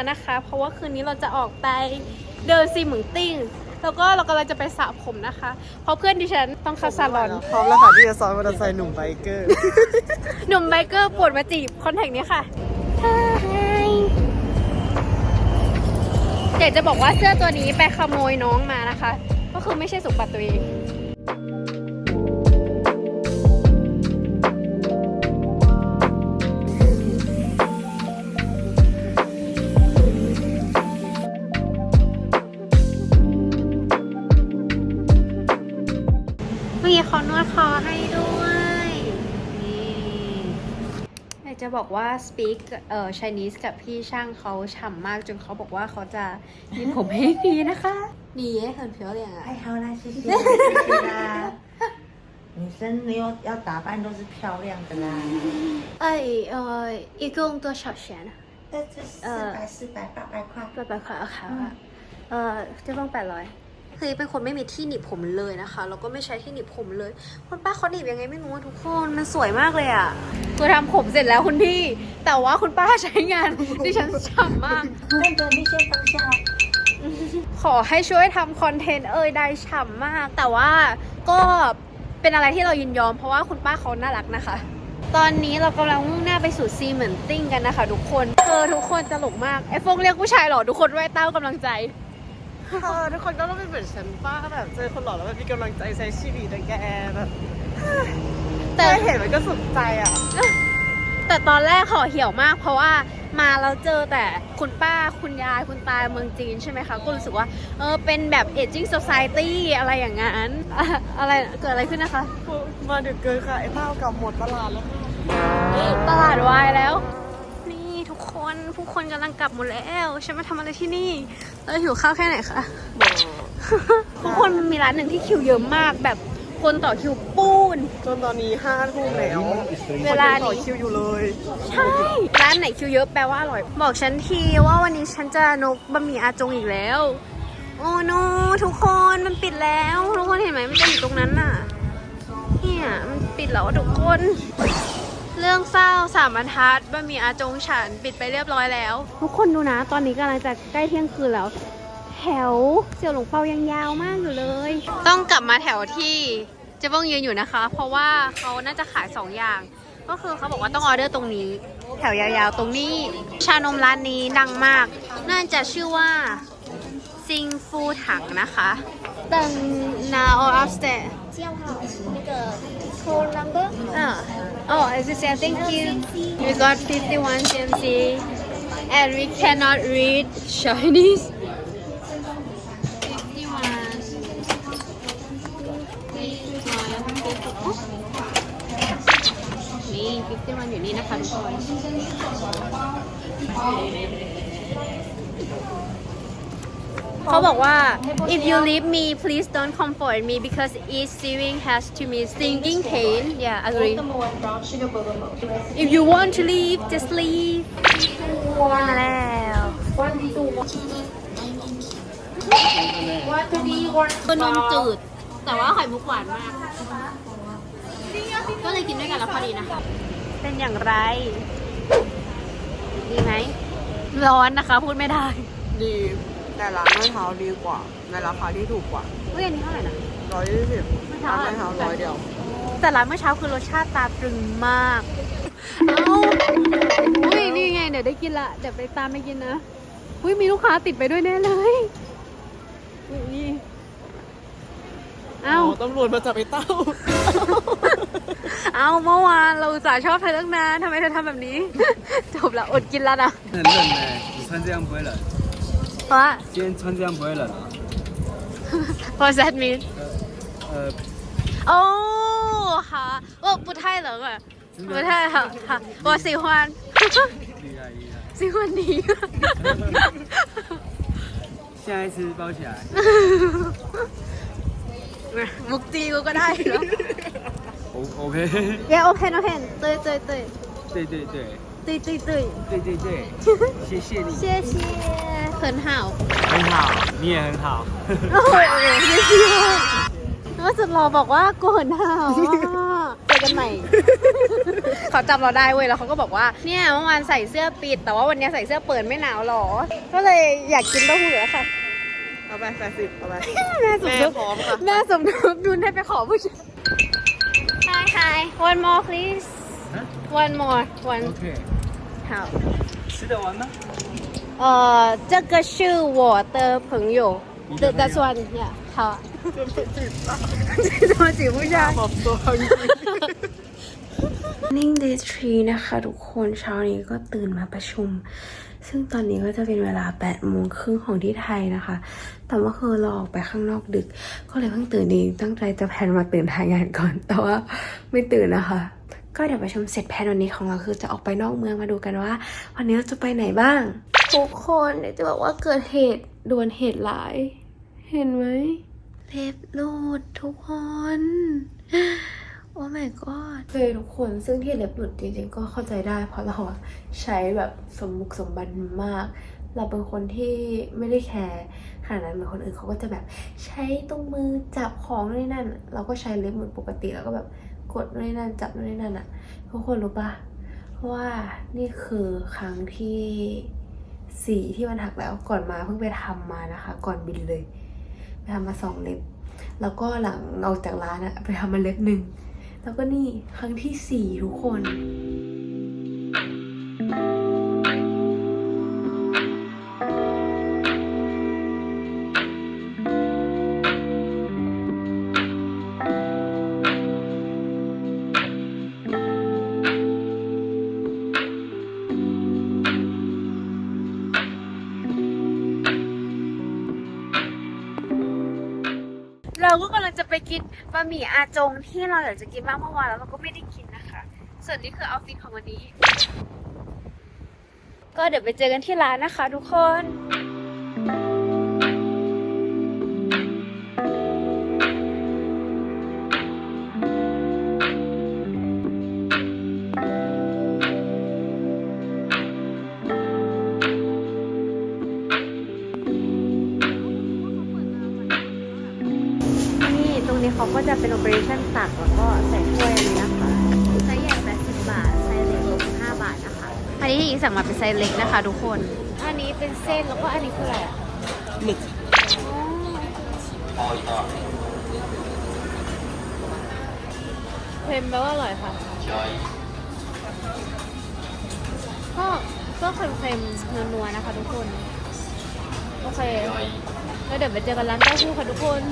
แล้วนะคะ เพราะว่าคืนนี้เราจะออกไปเดินซีเหมืองติ้ง แล้วก็เรากำลังจะไปสระผมนะคะ เพราะเพื่อนดิฉันต้องเข้าซาลอน พร้อมแล้วค่ะที่จะซ้อนมอเตอร์ไซค์หนุ่มไบเกอร์ หนุ่มไบเกอร์ปวดมาจีบคอนแทคนี้ค่ะอยากจะบอกว่าเสื้อตัวนี้ไปขโมยน้องมานะคะ ก็คือไม่ใช่สมบัติตัวเอง จะบอกว่า speak เอ่อ Chinese กับพี่ช่างเขาฉ่ำมากจนเขาบอกว่าเขาจะมีผมให้ฟรีนะคะนี่เ很漂亮啊太好了，谢谢，谢谢啦。女生没有要打扮都是漂亮的啦。哎呃一共多少钱啊那这四百、四百、八百块。八百块โอเคค่ะเ คือเป็นคนไม่มีที่หนีบผมเลยนะคะแล้วก็ไม่ใช้ที่หนีบผมเลยคุณป้าเขาหนีบยังไงไม่รู้ทุกคนมันสวยมากเลยอะ่ะตัวทำผมเสร็จแล้วคุณพี่ แต่ว่าคุณป้าใช้งานดิฉันฉ่ำมากเพื่อนเจอพี่เชนตั้งใจขอให้ช่วยทำคอนเทนต์เอ่ยได้ฉ่ำมาก แต่ว่าก็เป็นอะไรที่เรายินยอม เพราะว่าคุณป้าเขาน่ารักนะคะ ตอนนี้เรากำลังมุ่งหน้าไปสู่ซีเหมือนติ้งกันนะคะ ทุกคนเออทุกคนตลกมากไอ้ฟงเรียกผู้ชายหรอทุกคนไว้เต้ากำลังใจ เออทุกคนก็ต้องเป็นเหมือนฉันป้าแบบเจอคนหล่อแล้วแบบมีกำลังใจใช้ชีวิตนะแกแบบแต่แค่เห็นมันก็สุขใจอะ แต่ตอนแรกขอเหี่ยวมาก เพราะว่ามาแล้วเจอแต่คุณป้าคุณยายคุณตาเมืองจีนใช่ไหมคะ ก็รู้สึกว่าเออเป็นแบบ aging society อะไรอย่างนั้นอะอะไรเกิดอะไรขึ้นนะคะ มาดึกเกินค่ะ ไอ้เต้ากลับหมดตลาดแล้วค่ะตลาดวายแล้วนี่ทุกคน ผู้คนกำลังกลับหมดแล้วฉันมาทำอะไรที่นี่แล้วหิวข้าวแค่ไหนคะทุกคนมันมีร้านหนึ่งที่คิวเยอะมากแบบคนต่อคิวปูน จนตอนนี้ห้าทุ่มแล้วเวลาคนยังต่อนี้คิวอยู่เลย ใช่ร้านไหนคิวเยอะแปลว่าอร่อย บอกฉันทีว่าวันนี้ฉันจะนกบะหมี่อาจงอีกแล้ว โอ้โนทุกคนมันปิดแล้วทุกคนเห็นไหมมันจะอยู่ตรงนั้นน่ะ เนี่ยมันปิดแล้วอะทุกคน เรื่องเศร้าสามบรรทัดบะหมี่อาจงฉันปิดไปเรียบร้อยแล้ว ทุกคนดูนะ ตอนนี้กำลังจะใกล้เที่ยงคืนแล้ว แถวเสี่ยวหลงเปายังยาวมากอยู่เลย ต้องกลับมาแถวที่เจะบ้งยืนอยู่นะคะ เพราะว่าเขาน่าจะขายสองอย่าง ก็คือเขาบอกว่าต้องออเดอร์ตรงนี้ แถวยาวๆตรงนี้ ชานมร้านนี้ดังมาก น่าจะชื่อว่าซิงฟูถังนะคะตึง now or upstairs 叫好那个 phone number อ่า oh as you said thank you we got 51 CMC and we cannot read Chinese 51นี่51อยู่นี่นะคะทุกคน เขาบอกว่า if you leave me please don't comfort me because each sewing has to me stinging pain yeah agree if you want to leave just leave มาแล้วตัวนมจืด แต่ว่าไข่มุกหวานมาก ก็เลยกินด้วยกันแล้วพอดีนะคะ เป็นอย่างไร ดีไหม ร้อนนะคะ พูดไม่ได้ ดี แต่ร้านไม้เท้าดีกว่า ในราคาที่ถูกกว่า เฮ้ยอันนี้เท่าไหร่นะ ร้อยยี่สิบ ไม้ ร้า เท้าน ไม้เท้าร้อยเดียว แต่ร้านเมื่อเช้าคือรสชาติตาตรึงมาก เอ้าอุ้ยนี่ไง เดี๋ยวได้กินละ เดี๋ยวไปตามไปกินนะอุ้ยมีลูกค้าติดไปด้วยแน่เลยอุ๊ยนี่เอ้า ตำรวจมาจับไอ้เต้า เอ้าเมื่อวานเราอุตส่าห์ชอบเธอตั้งนานทำไมเธอทำแบบนี้ จบละอดกินแล้วนะ 很冷哎，你穿这样不会冷。 เพราะ 今天穿这样不会冷啊？ What's that mean 呃，哦好我不太冷啊不太好好我喜欢厉害厉害，喜欢你下一次包起来。 มุกจีกูก็ได้เหรอ O OK， เย้โอเพนโอเพน对对对对对对对对对对对对，谢谢你，谢谢 很好很好，你也很好。 โอ้โหเยชิว่าสุดรอบอกว่ากู很好อ่ะแต่ กันใหม่ เขาจำเราได้เว้ยแล้วเขาก็บอกว่าเนี่ยเมื่อวานใส่เสื้อปิด แต่ว่าวันนี้ใส่เสื้อเปิดไม่หนาวหรอ ก็เลยอยากกินเต้าหู้แล้วค่ะ เอาไปแปดสิบเอาไป แม่สม แม่ ทบ พร้อมค่ะ แม่สมทบทุนให้ไปขอผู้ชาย Hi hi one more please one more one ，OK，好吃得完吗？ 呃这个是我的朋友的的算呀好怎么举不下 ขอบตัวจริง Morning Day 3นะคะทุกคนเช้านี้ก็ตื่นมาประชุม ซึ่งตอนนี้ก็จะเป็นเวลา8โมงครึ่งของที่ไทยนะคะ แต่ว่าคือเราออกไปข้างนอกดึก ก็เลยเพิ่งตื่นเองตั้งใจจะแพลนมาตื่นทายงานก่อน แต่ว่าไม่ตื่นนะคะ ก็เดี๋ยวประชุมเสร็จแพลนวันนี้ของเราคือจะออกไปนอกเมืองมาดูกันว่า วันนี้เราจะไปไหนบ้าง ทุกคนเดี๋ยวจะบอกว่าเกิดเหตุด่วนเหตุร้าย เห็นไหมเล็บรูดทุกคนโอ้ my god เลยทุกคนซึ่งที่เล็บหลุดจริงๆ ก็เข้าใจได้ เพราะเราใช้แบบสมบุกสมบันมาก เราเป็นคนที่ไม่ได้แคร์ขนาดนั้นเหมือนคนอื่นเขาก็จะแบบใช้ตรงมือจับของนู่นนนั่น เราก็ใช้เล็บเหมือนปกติแล้วก็แบบกดนู่นนนั่นจับนู่นนนั่นอะทุกคนรู้ปะว่านี่คือครั้งที่ สี่ที่มันหักแล้วก่อนมาเพิ่งไปทำมานะคะ ก่อนบินเลย ไปทำมาสองเล็บ แล้วก็หลังออกจากร้านอะไปทำมาเล็บหนึ่งแล้วก็นี่ครั้งที่สี่ทุกคนะหมี่อาจงที่เราอยากจะกินมากเมื่อวานแล้วเราก็ไม่ได้กินนะคะ ส่วนนี้คือเอาฟิศของวันนี้ ก็เดี๋ยวไปเจอกันที่ร้านนะคะ ทุกคน รงนี้เขาก็จะเป็น operation ตักแล้วก็ใส่ถ้วยอันนี้นะคะไซส์ใหญ่80บาทไซส์เล็ก65บาทนะคะ อันนี้ที่หญิงสั่งมาเป็นไซส์เล็กนะคะ ทุกคน อันนี้เป็นเส้นแล้วก็อันนี้คืออะไรอะหมึกเค็มแปลว่าอร่อยค่ะ ก็ก็เค็มๆนัวๆนะคะ ทุกคน โอเคแล้วเดี๋ยวไปเจอกันร้านเต้าหู้ค่ะทุกคน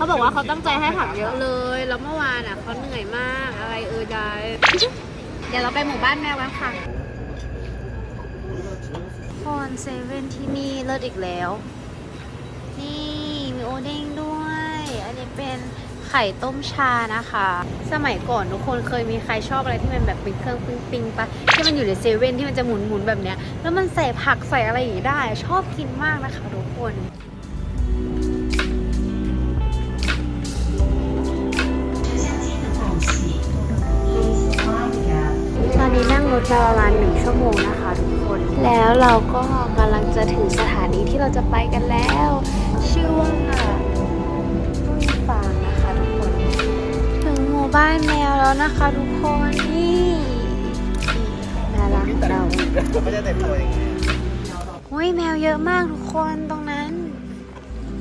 เขาบอกว่าเขาตั้งใจให้ผักเยอะเลย แล้วเมื่อวานอะเขาเหนื่อยมากอะไรเออใดเดี๋ยวเราไปหมู่บ้านแมวกันค่ะคอนเซเว่นที่นี่เลิศอีกแล้ว นี่มีโอเด้งด้วย อันนี้เป็นไข่ต้มชานะคะ สมัยก่อนทุกคนเคยมีใครชอบอะไรที่มันแบบเป็นเครื่องปิ้งปิงปะที่มันอยู่ในเซเว่นที่มันจะหมุนหมุนแบบเนี้ย แล้วมันใส่ผักใส่อะไรอย่างงี้ได้ ชอบกินมากนะคะทุกคน ถมาประมาณหนึ่งชั่วโมงนะคะทุกคน แล้วเราก็กำลังจะถึงสถานีที่เราจะไปกันแล้ว ชื่อว่ารุ่ยฟางนะคะทุกคน ถึงหมู่บ้านแมวแล้วนะคะทุกคนนี่น่ารักเราไม่ได้แต่ตัวอย่างนี้อุ้ยแมวเยอะมากทุกคนตรงนั้น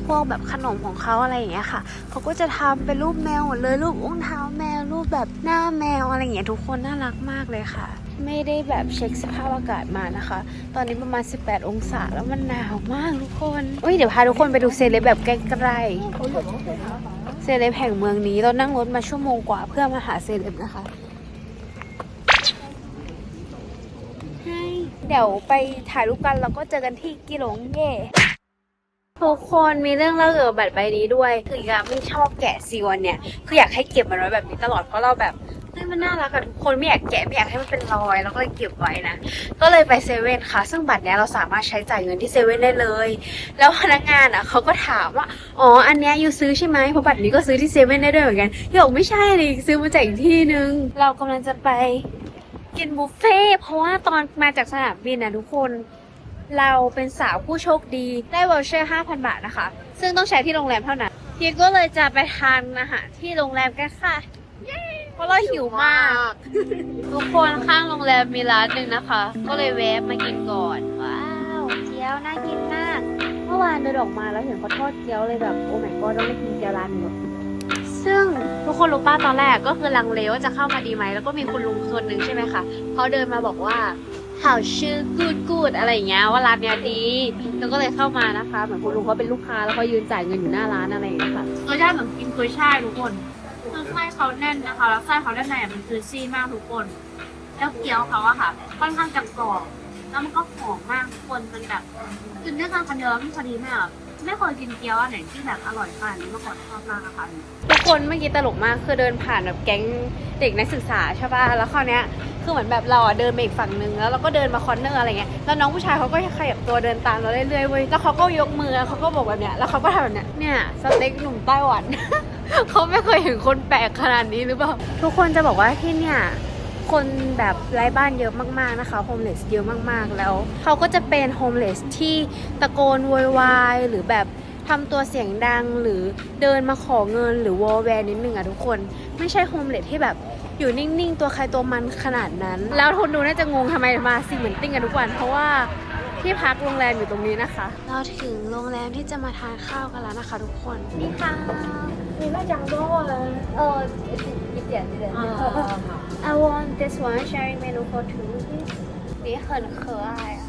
พวกแบบขนมของเขาอะไรอย่างเงี้ยค่ะ เขาก็จะทำเป็นรูปแมวหมดเลยรูปอุ้งเท้าแมวรูปแบบหน้าแมวอะไรอย่างเงี้ยทุกคนน่ารักมากเลยค่ะ ไม่ได้แบบเช็คสภาพอากาศมานะคะ ตอนนี้ประมาณ 18 องศาแล้วมันหนาวมากทุกคนอุ้ยเดี๋ยวพาทุกคนไปดูเซเลบแบบใกล้ๆเซเลบแห่งเมืองนี้เรานั่งรถมาชั่วโมงกว่าเพื่อมาหาเซเลบนะคะเดี๋ยวไปถ่ายรูปกันแล้วก็เจอกันที่กิโลงเย่ทุกคนมีเรื่องเล่าเกี่ยวกับบัตรใบนี้ด้วย คืออีกอะไม่ชอบแกะซีวันเนี่ย คืออยากให้เก็บมันไว้แบบนี้ตลอดเพราะเราแบบ เฮ้ยมันน่ารักอะทุกคนไม่อยากแกะไม่อยากให้มันเป็นรอย แล้วก็เลยเก็บไว้นะ ก็เลยไปเซเว่นค่ะ ซึ่งบัตรเนี้ยเราสามารถใช้จ่ายเงินที่เซเว่นได้เลย แล้วพนักงานอะเขาก็ถามว่า อ๋อ อันเนี้ยยูซื้อใช่ไหมเพราะบัตรนี้ก็ซื้อที่เซเว่นได้ด้วยเหมือนกันยูบอกไม่ใช่เลยซื้อมาจากอีกที่นึง เรากำลังจะไปกินบุฟเฟ่เพราะว่าตอนมาจากสนามบินนะทุกคนเราเป็นสาวผู้โชคดีได้วอลเชอร์5,000 บาทนะคะ ซึ่งต้องใช้ที่โรงแรมเท่านั้นทีก็เลยจะไปทานอาหารที่โรงแรมกันค่ะ เย้เพราะเราหิวมาก ทุกคนข้างโรงแรมมีร้านหนึ่งนะคะ ก็เลยแวะมากินก่อน ว้าวเกี๊ยวน่ากินมาก เมื่อวานเดินออกมาแล้วเห็นเขาทอดเกี๊ยวเลยแบบโอ้ my god ต้องไปกินเกี๊ยวร้านนี้ซึ่งทุกคนรู้ป้าตอนแรกก็คือลังเลว่าจะเข้ามาดีไหมแล้วก็มีคุณลุงคนหนึ่งใช่ไหมคะเขาเดินมาบอกว่าข่าวชื่อกูดกูดอะไรอย่างเงี้ยว่าร้านเนี้ยดีแล้วก็เลยเข้ามานะคะ เหมือนคุณลุงเขาเป็นลูกค้าแล้วเขายืนจ่ายเงินอยู่หน้าร้านอะไรอย่างเงี้ยค่ะรสชาติเหมือนกินกุยช่ายทุกคน คือไส้เขาแน่นนะคะ แล้วไส้เขาด้านในอะมันคือซี่มากทุกคน แล้วเกี๊ยวเขาอะค่ะ ค่อนข้างจะกรอบ แล้วมันก็หอมมากทุกคน มันแบบกินด้วยกันคนเดียวแล้วมันพอดีมากอะไม่เคยกินเกี๊ยวอันไหนที่แบบอร่อยขนาดนี้มาก่อนชอบมากนะคะทุกคนเมื่อกี้ตลกมากคือเดินผ่านแบบแก๊งเด็กนักศึกษาใช่ป่ะแล้วคราวเนี้ยคือเหมือนแบบเราอะเดินไปอีกฝั่งนึงแล้วเราก็เดินมาคอนเนอร์อะไรเงี้ยแล้วน้องผู้ชายเขาก็ขยับตัวเดินตามเราเรื่อยๆเว้ยแล้วเขาก็ยกมือแล้วเขาก็บอกแบบเนี้ยแล้วเขาก็ทำแบบเนี้ยเนี่ยสเต็กหนุ่มไต้หวัน เขาไม่เคยเห็นคนแปลกขนาดนี้หรือเปล่า ทุกคนจะบอกว่าที่เนี่ยคนแบบไร้บ้านเยอะมากๆนะคะโฮมเลสเยอะมากๆแล้วเขาก็จะเป็นโฮมเลสที่ตะโกนโวยวายหรือแบบทำตัวเสียงดังหรือเดินมาขอเงินหรือวอลแวร์นิดนึงอะทุกคน ไม่ใช่โฮมเลสที่แบบอยู่นิ่งๆ ตัวใครตัวมันขนาดนั้น แล้วทนดูน่าจะงงทำไมมาซีเหมือนติ้งกันทุกวัน เพราะว่า ที่พักโรงแรมอยู่ตรงนี้นะคะ เราถึงโรงแรมที่จะมาทานข้าวกันแล้วนะคะ ทุกคน นี่ค่ะ 你在讲中文？呃，一点一点。I want this one sharing menu for two. please. 你很可爱啊。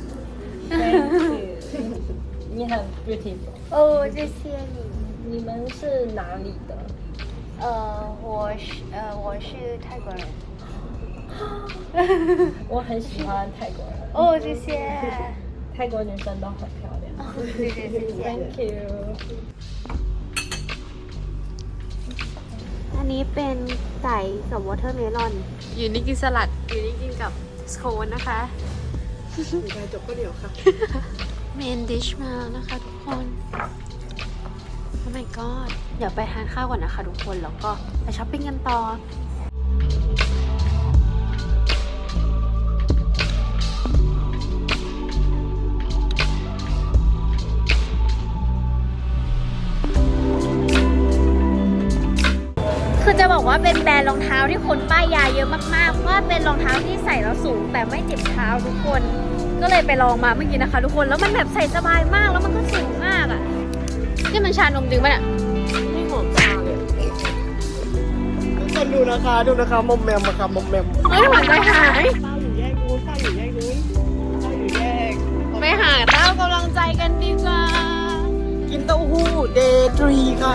你很 beautiful。哦，谢谢你。你们是哪里的？呃，我是呃我是泰国人。我很喜欢泰国人，哦，谢谢。 泰国女生都很漂亮。哦，谢谢谢谢。 Thank you。 อันนี้เป็นไก่กับวอเทอร์เมลอน อยู่นี่กินสลัด อยู่นี่กินกับสโคนนะคะ 你该走不了ค่ะ เมนดิชมาแล้วนะคะทุกคน โอ้ my god เดี๋ยวไปทานข้าวก่อนนะคะทุกคน แล้วก็ไปช้อปปิ้งกันต่อ บอกว่าเป็นแบรนด์รองเท้าที่คนป้ายยาเยอะมากๆ เพราะว่าเป็นรองเท้าที่ใส่แล้วสูง แต่ไม่เจ็บเท้าทุกคน ก็เลยไปลองมาเมื่อกี้นะคะ ทุกคน แล้วมันแบบใส่สบายมาก แล้วมันก็สูงมากอะ นี่มันชานมจริงปะเนี่ย ไม่หอมจังเลยทุกคนดูนะคะดูนะคะมอมแมมอะค่ะมอมแมมเฮ้ยหัวใจหายข้าวอยู่แยกนู้นข้าวอยู่แยกนู้นข้าวอยู่แยก ไปหาเต้ากำลังใจกันดีกว่า กินเต้าหู้เดย์ทรีค่ะ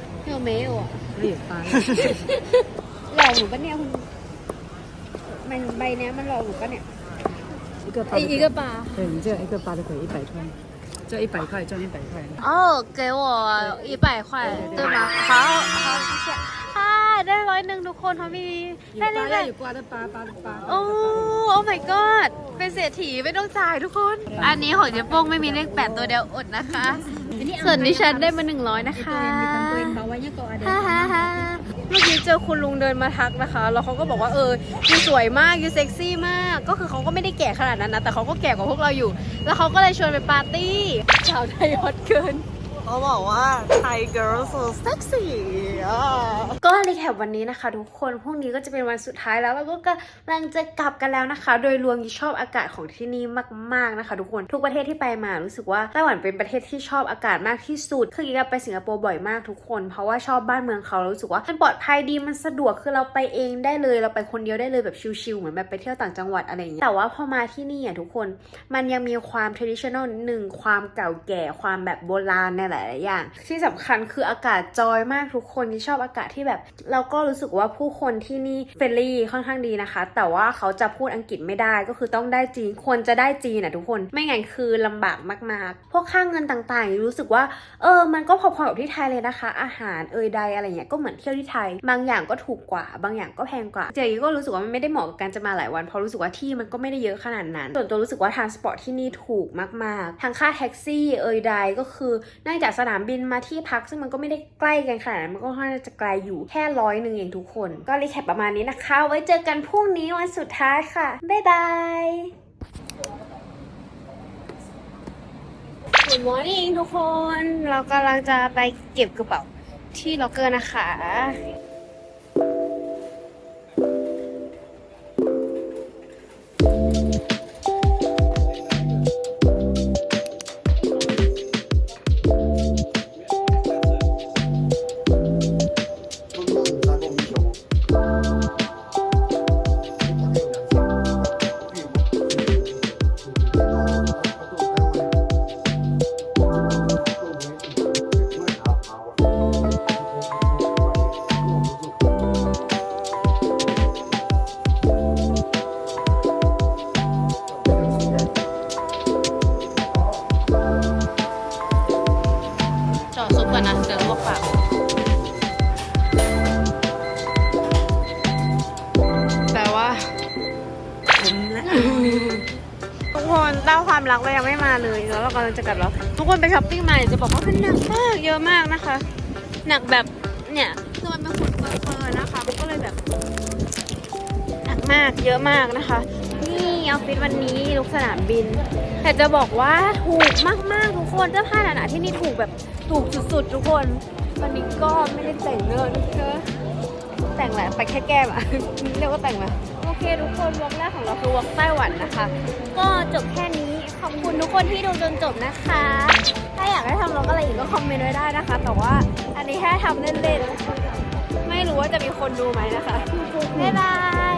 有中， เดี๋ยว没有啊那有八的。 หลอกหนูปะเนี่ยคุณมันใบเนี้ยมันหลอกหนูปะเนี่ย 一个八 ไออีกปลา 对你这一个八的可以一百块，这一百块赚一百块。哦给我一百块对吗好好谢谢 ได้ร้อยหนึ่งทุกคนเขามีได้เลยได้อยู่กว่าได้ปลาปลาปลาโอ้โอ้ my god เป็นเศรษฐีไม่ต้องจ่ายทุกคน อันนี้ของเจ๊โป้งไม่มีเลขแปดตัวเดียวอดนะคะ ส่วนดิฉันได้มาหนึ่งร้อยนะคะฮ่าฮ่าฮ่าเมื่อกี้เจอคุณลุงเดินมาทักนะคะ แล้วเขาก็บอกว่าเออยูสวยมากยูเซ็กซี่มาก ก็คือเขาก็ไม่ได้แก่ขนาดนั้นนะ แต่เขาก็แก่กว่าพวกเราอยู่ แล้วเขาก็เลยชวนไปปาร์ตี้ชาวไทยฮอตเกิน เขาบอกว่า Thai girls so sexy ก็รีแคปวันนี้นะคะ ทุกคนพรุ่งนี้ก็จะเป็นวันสุดท้ายแล้วแล้วก็กำลังจะกลับกันแล้วนะคะ โดยรวมยีชอบอากาศของที่นี่มาก ๆนะคะ ทุกคนทุกประเทศที่ไปมารู้สึกว่าไต้หวันเป็นประเทศที่ชอบอากาศมากที่สุดคือยีก็ไปสิงคโปร์บ่อยมากทุกคน เพราะว่าชอบบ้านเมืองเขาแล้วรู้สึกว่ามันปลอดภัยดีมันสะดวกคือเราไปเองได้เลย เราไปคนเดียวได้เลยแบบชิลๆเหมือนแบบไปเที่ยวต่างจังหวัดอะไรอย่างเงี้ยแต่ว่าพอมาที่นี่อะทุกคน มันยังมีความ traditional นิดนึงความเก่าแก่ความแบบโบราณในหละายๆอย่าง ที่สำคัญคืออากาศจอยมากทุกคนที่ชอบอากาศที่แบบ เราก็รู้สึกว่าผู้คนที่นี่เฟรนลี่ค่อนข้างดีนะคะ แต่ว่าเขาจะพูดอังกฤษไม่ได้ก็คือต้องได้จีนควรจะได้จีนนะทุกคนไม่งั้นคือลำบากมากๆ พวกค่าเงินต่างๆ รู้สึกว่าเออมันก็พอๆกับที่ไทยเลยนะคะ อาหารเอยใดอะไรเงี้ยก็เหมือนเที่ยวที่ไทย บางอย่างก็ถูกกว่า บางอย่างก็แพงกว่าเจก็รู้สึกว่ามันไม่ได้เหมาะกับการจะมาหลายวันเพราะรู้สึกว่าที่มันก็ไม่ได้เยอะขนาดนั้นส่วนตัวรู้สึกว่าทางสปอร์ตที่นี่ถูกมากๆทางค่าแท็กซี่เอยใดก็คือเนื่องจากสนามบินมาที่พักซึ่งมันก็ไม่ได้ใกล้กันขนาดนั้นมันก็ค่อนข้างจะไกลอยู่แค่ร้อยหนึ่งเองทุกคน ก็รีแคปประมาณนี้นะคะ ไว้เจอกันพรุ่งนี้วันสุดท้ายค่ะ บ๊ายบาย Good morning ทุกคน เรากำลังจะไปเก็บกระเป๋าที่ล็อกเกอร์นะคะ เลยแล้วเรากำลังจะกลับแล้ว ทุกคนไปช้อปปิ้งมาจะบอกว่ามันหนักมากเยอะมากนะคะ หนักแบบเนี่ยคือมันเป็นฝุ่นเฟอร์นะคะมันก็เลยแบบหนักมากเยอะมากนะคะ นี่ออฟฟิศวันนี้ลุกสนามบิน แต่จะบอกว่าถูกมากๆทุกคนเสื้อผ้าหนาๆที่นี่ถูกแบบถูกสุดๆทุกคนวันนี้ก็ไม่ได้แต่งเนื้อนะคะแต่งแหละไปแค่แก้มอะเรียกว่าแต่งไหมโอเคทุกคนวอล์กแรกของเราคือวอล์กไต้หวันนะคะ ก็จบแค่นี้ ขอบคุณทุกคนที่ดูจนจบนะคะ ถ้าอยากให้ทำร้องอะไรอีกก็คอมเมนต์ไว้ได้นะคะ แต่ว่าอันนี้แค่ทำเล่นๆ ไม่รู้ว่าจะมีคนดูไหมนะคะ บ๊ายบาย